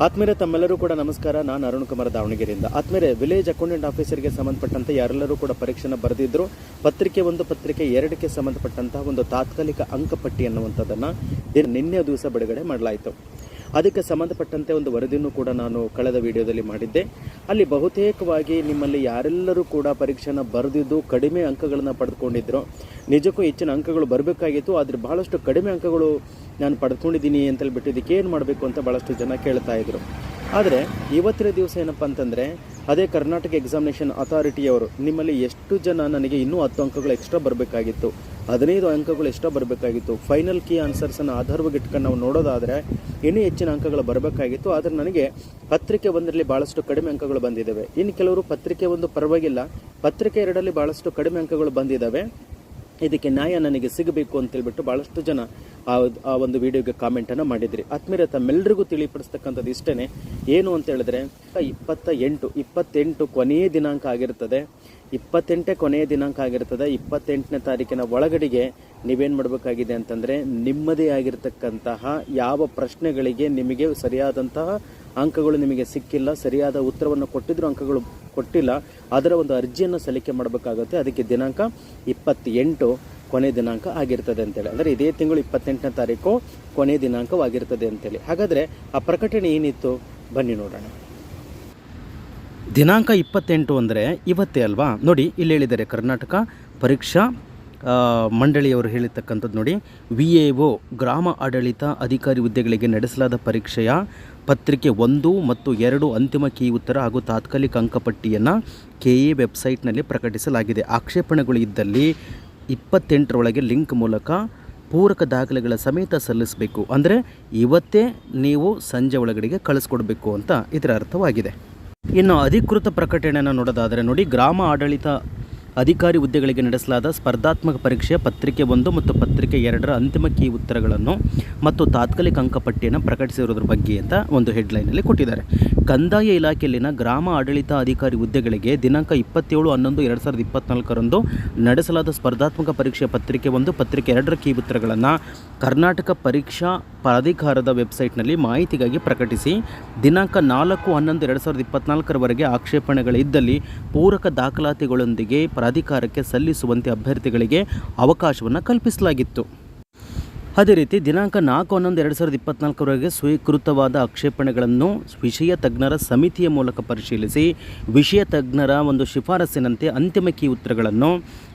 ಆತ್ಮೀಯರೇ, ತಮ್ಮೆಲ್ಲರೂ ಕೂಡ ನಮಸ್ಕಾರ. ನಾನು ಅರುಣ್ ಕುಮಾರ್ ದಾವಣಗೆರೆಯಿಂದ. ಆತ್ಮೀಯರೇ, ವಿಲೇಜ್ ಅಕೌಂಟೆಂಟ್ ಆಫೀಸರ್ಗೆ ಸಂಬಂಧಪಟ್ಟಂತೆ ಯಾರೆಲ್ಲರೂ ಕೂಡ ಪರೀಕ್ಷೆನ ಬರೆದಿದ್ರು. ಪತ್ರಿಕೆ ಒಂದು, ಪತ್ರಿಕೆ ಎರಡಕ್ಕೆ ಸಂಬಂಧಪಟ್ಟಂತಹ ಒಂದು ತಾತ್ಕಾಲಿಕ ಅಂಕಪಟ್ಟಿ ಅನ್ನುವಂಥದ್ದನ್ನು ದಿನ- ನಿನ್ನೆ ದಿವಸ ಬಿಡುಗಡೆ ಮಾಡಲಾಯಿತು. ಅದಕ್ಕೆ ಸಂಬಂಧಪಟ್ಟಂತೆ ಒಂದು ವರದಿಯನ್ನು ಕೂಡ ನಾನು ಕಳೆದ ವಿಡಿಯೋದಲ್ಲಿ ಮಾಡಿದ್ದೆ. ಅಲ್ಲಿ ಬಹುತೇಕವಾಗಿ ನಿಮ್ಮಲ್ಲಿ ಯಾರೆಲ್ಲರೂ ಕೂಡ ಪರೀಕ್ಷೆನ ಬರೆದಿದ್ದು ಕಡಿಮೆ ಅಂಕಗಳನ್ನು ಪಡೆದುಕೊಂಡಿದ್ರು. ನಿಜಕ್ಕೂ ಹೆಚ್ಚಿನ ಅಂಕಗಳು ಬರಬೇಕಾಗಿತ್ತು, ಆದರೆ ಬಹಳಷ್ಟು ಕಡಿಮೆ ಅಂಕಗಳು ನಾನು ಪಡೆದುಕೊಂಡಿದ್ದೀನಿ ಅಂತೇಳಿ ಬಿಟ್ಟು ಇದಕ್ಕೆ ಏನು ಮಾಡಬೇಕು ಅಂತ ಭಾಳಷ್ಟು ಜನ ಕೇಳ್ತಾ ಇದ್ರು. ಆದರೆ ಇವತ್ತಿನ ದಿವಸ ಏನಪ್ಪ ಅಂತಂದರೆ, ಅದೇ ಕರ್ನಾಟಕ ಎಕ್ಸಾಮಿನೇಷನ್ ಅಥಾರಿಟಿಯವರು ನಿಮ್ಮಲ್ಲಿ ಎಷ್ಟು ಜನ ನನಗೆ ಇನ್ನೂ ಹತ್ತು ಅಂಕಗಳು ಎಕ್ಸ್ಟ್ರಾ ಬರಬೇಕಾಗಿತ್ತು. ಹದಿನೈದು ಅಂಕಗಳು ಎಷ್ಟೋ ಬರಬೇಕಾಗಿತ್ತು. ಫೈನಲ್ ಕೀ ಆನ್ಸರ್ಸನ್ನು ಆಧಾರವಾಗಿ ಇಟ್ಕೊಂಡು ನಾವು ನೋಡೋದಾದರೆ, ಇನ್ನೂ ಹೆಚ್ಚಿನ ಅಂಕಗಳು ಬರಬೇಕಾಗಿತ್ತು. ಆದರೆ ನನಗೆ ಪತ್ರಿಕೆ ಒಂದರಲ್ಲಿ ಭಾಳಷ್ಟು ಕಡಿಮೆ ಅಂಕಗಳು ಬಂದಿದ್ದಾವೆ ಇನ್ನು ಕೆಲವರು ಪತ್ರಿಕೆ ಒಂದು ಪರವಾಗಿಲ್ಲ. ಪತ್ರಿಕೆ ಎರಡರಲ್ಲಿ ಭಾಳಷ್ಟು ಕಡಿಮೆ ಅಂಕಗಳು ಬಂದಿದ್ದಾವೆ ಇದಕ್ಕೆ ನ್ಯಾಯ ನನಗೆ ಸಿಗಬೇಕು ಅಂತೇಳ್ಬಿಟ್ಟು ಭಾಳಷ್ಟು ಜನ ಆ ಒಂದು ವಿಡಿಯೋಗೆ ಕಾಮೆಂಟನ್ನು ಮಾಡಿದ್ರಿ. ಆತ್ಮೀಯ ತಮ್ಮೆಲ್ಲರಿಗೂ ತಿಳಿಪಡಿಸ್ತಕ್ಕಂಥದ್ದು ಇಷ್ಟೇ ಏನು ಅಂತ ಹೇಳಿದ್ರೆ ಇಪ್ಪತ್ತ ಎಂಟು ಇಪ್ಪತ್ತೆಂಟು ಕೊನೆಯ ದಿನಾಂಕ ಆಗಿರ್ತದೆ. ಇಪ್ಪತ್ತೆಂಟೇ ಕೊನೆಯ ದಿನಾಂಕ ಆಗಿರ್ತದೆ. ಇಪ್ಪತ್ತೆಂಟನೇ ತಾರೀಕಿನ ಒಳಗಡೆಗೆ ನೀವೇನು ಮಾಡಬೇಕಾಗಿದೆ ಅಂತಂದರೆ, ನಿಮ್ಮದೇ ಆಗಿರತಕ್ಕಂತಹ ಯಾವ ಪ್ರಶ್ನೆಗಳಿಗೆ ನಿಮಗೆ ಸರಿಯಾದಂತಹ ಅಂಕಗಳು ನಿಮಗೆ ಸಿಕ್ಕಿಲ್ಲ, ಸರಿಯಾದ ಉತ್ತರವನ್ನು ಕೊಟ್ಟಿದ್ರು ಅಂಕಗಳು ಕೊಟ್ಟಿಲ್ಲ, ಅದರ ಒಂದು ಅರ್ಜಿಯನ್ನು ಸಲ್ಲಿಕೆ ಮಾಡಬೇಕಾಗುತ್ತೆ. ಅದಕ್ಕೆ ದಿನಾಂಕ ಇಪ್ಪತ್ತೆಂಟು. ಕೊನೆ ದಿನಾಂಕ ಆಗಿರ್ತದೆ ಅಂತೇಳಿ. ಅಂದರೆ ಇದೇ ತಿಂಗಳು ಇಪ್ಪತ್ತೆಂಟನೇ ತಾರೀಕು ಕೊನೆ ದಿನಾಂಕವಾಗಿರ್ತದೆ ಅಂತೇಳಿ. ಹಾಗಾದರೆ ಆ ಪ್ರಕಟಣೆ ಏನಿತ್ತು? ಬನ್ನಿ ನೋಡೋಣ. ದಿನಾಂಕ ಇಪ್ಪತ್ತೆಂಟು ಅಂದರೆ ಇವತ್ತೇ ಅಲ್ವಾ? ನೋಡಿ, ಇಲ್ಲಿ ಹೇಳಿದ್ದಾರೆ ಕರ್ನಾಟಕ ಪರೀಕ್ಷಾ ಮಂಡಳಿಯವರು ಹೇಳಿರ್ತಕ್ಕಂಥದ್ದು ನೋಡಿ. ವಿ ಎ ಒ, ಗ್ರಾಮ ಆಡಳಿತ ಅಧಿಕಾರಿ ಹುದ್ದೆಗಳಿಗೆ ನಡೆಸಲಾದ ಪರೀಕ್ಷೆಯ ಪತ್ರಿಕೆ ಒಂದು ಮತ್ತು ಎರಡು ಅಂತಿಮ ಕೀ ಉತ್ತರ ಹಾಗೂ ತಾತ್ಕಾಲಿಕ ಅಂಕಪಟ್ಟಿಯನ್ನು ಕೆ ಎ ವೆಬ್ಸೈಟ್ನಲ್ಲಿ ಪ್ರಕಟಿಸಲಾಗಿದೆ. ಆಕ್ಷೇಪಣೆಗಳು ಇದ್ದಲ್ಲಿ ಇಪ್ಪತ್ತೆಂಟರೊಳಗೆ ಲಿಂಕ್ ಮೂಲಕ ಪೂರಕ ದಾಖಲೆಗಳ ಸಮೇತ ಸಲ್ಲಿಸಬೇಕು. ಅಂದರೆ ಇವತ್ತೇ ನೀವು ಸಂಜೆ ಒಳಗಡೆಗೆ ಕಳಿಸ್ಕೊಡ್ಬೇಕು ಅಂತ ಇದರ ಅರ್ಥವಾಗಿದೆ. ಇನ್ನು ಅಧಿಕೃತ ಪ್ರಕಟಣೆಯನ್ನು ನೋಡೋದಾದರೆ ನೋಡಿ, ಗ್ರಾಮ ಆಡಳಿತ ಅಧಿಕಾರಿ ಹುದ್ದೆಗಳಿಗೆ ನಡೆಸಲಾದ ಸ್ಪರ್ಧಾತ್ಮಕ ಪರೀಕ್ಷೆ ಪತ್ರಿಕೆ ಒಂದು ಮತ್ತು ಪತ್ರಿಕೆ ಎರಡರ ಅಂತಿಮ ಕೀ ಉತ್ತರಗಳನ್ನು ಮತ್ತು ತಾತ್ಕಾಲಿಕ ಅಂಕಪಟ್ಟಿಯನ್ನು ಪ್ರಕಟಿಸಿರುವುದರ ಬಗ್ಗೆ ಅಂತ ಒಂದು ಹೆಡ್ಲೈನಲ್ಲಿ ಕೊಟ್ಟಿದ್ದಾರೆ. ಕಂದಾಯ ಇಲಾಖೆಯಲ್ಲಿನ ಗ್ರಾಮ ಆಡಳಿತ ಅಧಿಕಾರಿ ಹುದ್ದೆಗಳಿಗೆ ದಿನಾಂಕ ಇಪ್ಪತ್ತೇಳು ಹನ್ನೊಂದು ಎರಡು ಸಾವಿರದ ಇಪ್ಪತ್ನಾಲ್ಕರಂದು ನಡೆಸಲಾದ ಸ್ಪರ್ಧಾತ್ಮಕ ಪರೀಕ್ಷೆ ಪತ್ರಿಕೆ ಒಂದು, ಪತ್ರಿಕೆ ಎರಡರ ಕೀ ಉತ್ತರಗಳನ್ನು ಕರ್ನಾಟಕ ಪರೀಕ್ಷಾ ಪ್ರಾಧಿಕಾರದ ವೆಬ್ಸೈಟ್ನಲ್ಲಿ ಮಾಹಿತಿಗಾಗಿ ಪ್ರಕಟಿಸಿ, ದಿನಾಂಕ ನಾಲ್ಕು ಹನ್ನೊಂದು ಎರಡು ಸಾವಿರದ ಇಪ್ಪತ್ನಾಲ್ಕರವರೆಗೆ ಆಕ್ಷೇಪಣೆಗಳಿದ್ದಲ್ಲಿ ಪೂರಕ ದಾಖಲಾತಿಗಳೊಂದಿಗೆ ಪ್ರಾಧಿಕಾರಕ್ಕೆ ಸಲ್ಲಿಸುವಂತೆ ಅಭ್ಯರ್ಥಿಗಳಿಗೆ ಅವಕಾಶವನ್ನು ಕಲ್ಪಿಸಲಾಗಿತ್ತು. ಅದೇ ರೀತಿ ದಿನಾಂಕ ನಾಲ್ಕು ಹನ್ನೊಂದು ಎರಡು ಸಾವಿರದ ಇಪ್ಪತ್ನಾಲ್ಕರವರೆಗೆ ಸ್ವೀಕೃತವಾದ ಆಕ್ಷೇಪಣೆಗಳನ್ನು ವಿಷಯ ತಜ್ಞರ ಸಮಿತಿಯ ಮೂಲಕ ಪರಿಶೀಲಿಸಿ ವಿಷಯ ತಜ್ಞರ ಒಂದು ಶಿಫಾರಸ್ಸಿನಂತೆ ಅಂತಿಮ ಕೀ ಉತ್ತರಗಳನ್ನು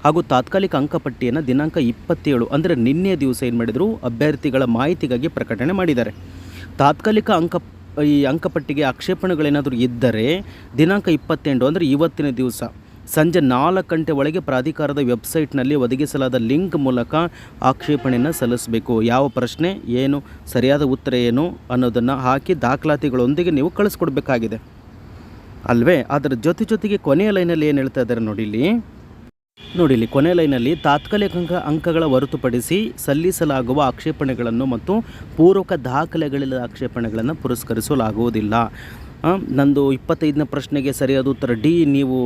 ಹಾಗೂ ತಾತ್ಕಾಲಿಕ ಅಂಕಪಟ್ಟಿಯನ್ನು ದಿನಾಂಕ ಇಪ್ಪತ್ತೇಳು, ಅಂದರೆ ನಿನ್ನೆ ದಿವಸ ಏನು ಮಾಡಿದರು? ಅಭ್ಯರ್ಥಿಗಳ ಮಾಹಿತಿಗಾಗಿ ಪ್ರಕಟಣೆ ಮಾಡಿದ್ದಾರೆ. ತಾತ್ಕಾಲಿಕ ಅಂಕ ಈ ಅಂಕಪಟ್ಟಿಗೆ ಆಕ್ಷೇಪಣೆಗಳೇನಾದರೂ ಇದ್ದರೆ ದಿನಾಂಕ ಇಪ್ಪತ್ತೆಂಟು, ಅಂದರೆ ಇವತ್ತಿನ ದಿವಸ ಸಂಜೆ ನಾಲ್ಕು ಗಂಟೆ ಒಳಗೆ ಪ್ರಾಧಿಕಾರದ ವೆಬ್ಸೈಟ್ನಲ್ಲಿ ಒದಗಿಸಲಾದ ಲಿಂಕ್ ಮೂಲಕ ಆಕ್ಷೇಪಣೆಯನ್ನು ಸಲ್ಲಿಸಬೇಕು. ಯಾವ ಪ್ರಶ್ನೆ, ಏನು, ಸರಿಯಾದ ಉತ್ತರ ಏನು ಅನ್ನೋದನ್ನು ಹಾಕಿ ದಾಖಲಾತಿಗಳೊಂದಿಗೆ ನೀವು ಕಳಿಸ್ಕೊಡ್ಬೇಕಾಗಿದೆ. ಅಲ್ವೇ, ಅದರ ಜೊತೆ ಜೊತೆಗೆ ಕೊನೆಯ ಲೈನಲ್ಲಿ ಏನು ಹೇಳ್ತಾ ಇದ್ದಾರೆ ನೋಡಿ ಇಲ್ಲಿ ನೋಡಿ ಇಲ್ಲಿ ಕೊನೆ ಲೈನಲ್ಲಿ ತಾತ್ಕಾಲಿಕ ಅಂಕ, ಅಂಕಗಳ ಹೊರತುಪಡಿಸಿ ಸಲ್ಲಿಸಲಾಗುವ ಆಕ್ಷೇಪಣೆಗಳನ್ನು ಮತ್ತು ಪೂರ್ವಕ ದಾಖಲೆಗಳಿಲ್ಲದ ಆಕ್ಷೇಪಣೆಗಳನ್ನು ಪುರಸ್ಕರಿಸಲಾಗುವುದಿಲ್ಲ. ನಂದು ಇಪ್ಪತ್ತೈದನೇ ಪ್ರಶ್ನೆಗೆ ಸರಿಯಾದ ಉತ್ತರ ಡಿ. ನೀವು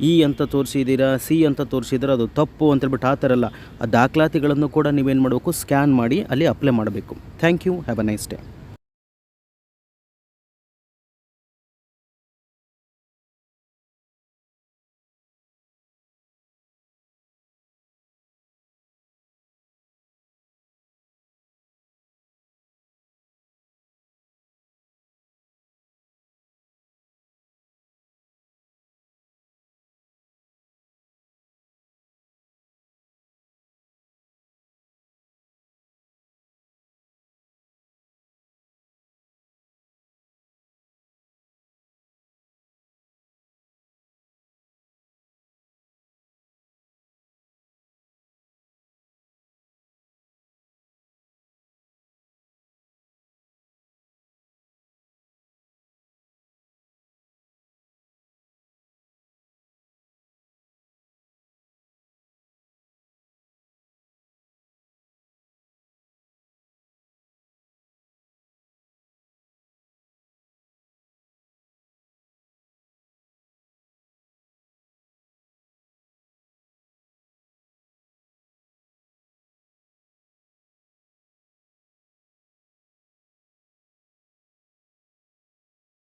ಇ ಅಂತ ತೋರಿಸಿದ್ದೀರಾ, ಸಿ ಅಂತ ತೋರಿಸಿದ್ರೆ ಅದು ತಪ್ಪು ಅಂತೇಳ್ಬಿಟ್ಟು ಆ ಥರ ಅಲ್ಲ. ಆ ದಾಖಲಾತಿಗಳನ್ನು ಕೂಡ ನೀವೇನು ಮಾಡಬೇಕು? ಸ್ಕ್ಯಾನ್ ಮಾಡಿ, ಅಲ್ಲಿ ಅಪ್ಲೈ ಮಾಡಬೇಕು. Thank you, have a nice day.